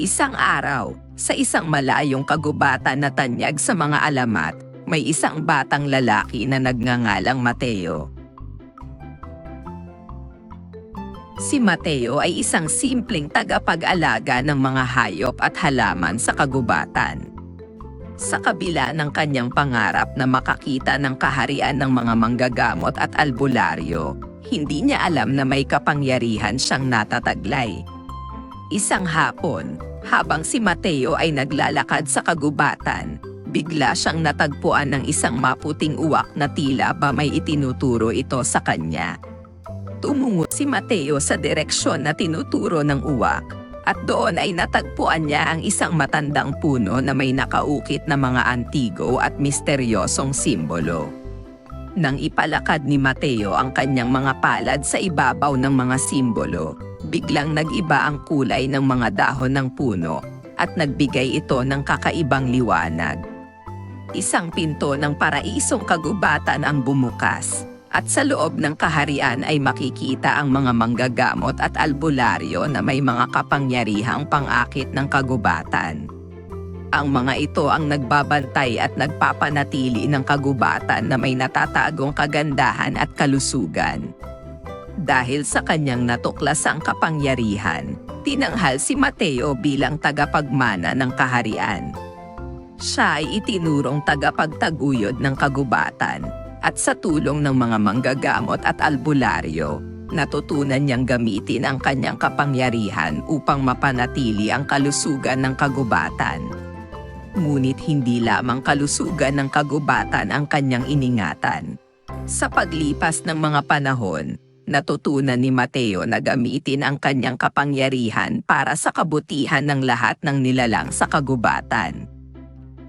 Isang araw, sa isang malayong kagubatan na tanyag sa mga alamat, may isang batang lalaki na nagngangalang Mateo. Si Mateo ay isang simpleng tagapag-alaga ng mga hayop at halaman sa kagubatan. Sa kabila ng kanyang pangarap na makakita ng kaharian ng mga manggagamot at albularyo, hindi niya alam na may kapangyarihan siyang natataglay. Isang hapon, habang si Mateo ay naglalakad sa kagubatan, bigla siyang natagpuan ng isang maputing uwak na tila ba may itinuturo ito sa kanya. Tumungo si Mateo sa direksyon na tinuturo ng uwak at doon ay natagpuan niya ang isang matandang puno na may nakaukit na mga antigo at misteryosong simbolo. Nang ipalakad ni Mateo ang kanyang mga palad sa ibabaw ng mga simbolo, biglang nag-iba ang kulay ng mga dahon ng puno at nagbigay ito ng kakaibang liwanag. Isang pinto ng paraisong kagubatan ang bumukas at sa loob ng kaharian ay makikita ang mga manggagamot at albularyo na may mga kapangyarihang pangakit ng kagubatan. Ang mga ito ang nagbabantay at nagpapanatili ng kagubatan na may natatagong kagandahan at kalusugan. Dahil sa kanyang natuklasang kapangyarihan, tinanghal si Mateo bilang tagapagmana ng kaharian. Siya ay itinurong tagapagtaguyod ng kagubatan at sa tulong ng mga manggagamot at albularyo, natutunan niyang gamitin ang kanyang kapangyarihan upang mapanatili ang kalusugan ng kagubatan. Ngunit hindi lamang kalusugan ng kagubatan ang kanyang iningatan. Sa paglipas ng mga panahon, natutunan ni Mateo na gamitin ang kanyang kapangyarihan para sa kabutihan ng lahat ng nilalang sa kagubatan.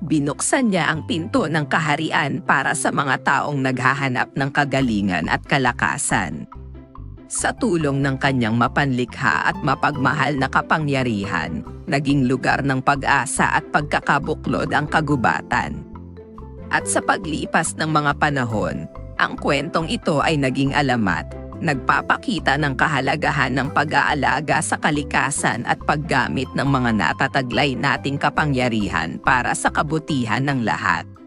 Binuksan niya ang pinto ng kaharian para sa mga taong naghahanap ng kagalingan at kalakasan. Sa tulong ng kanyang mapanlikha at mapagmahal na kapangyarihan, naging lugar ng pag-asa at pagkakabuklod ang kagubatan. At sa paglipas ng mga panahon, ang kwentong ito ay naging alamat, nagpapakita ng kahalagahan ng pag-aalaga sa kalikasan at paggamit ng mga natataglay nating kapangyarihan para sa kabutihan ng lahat.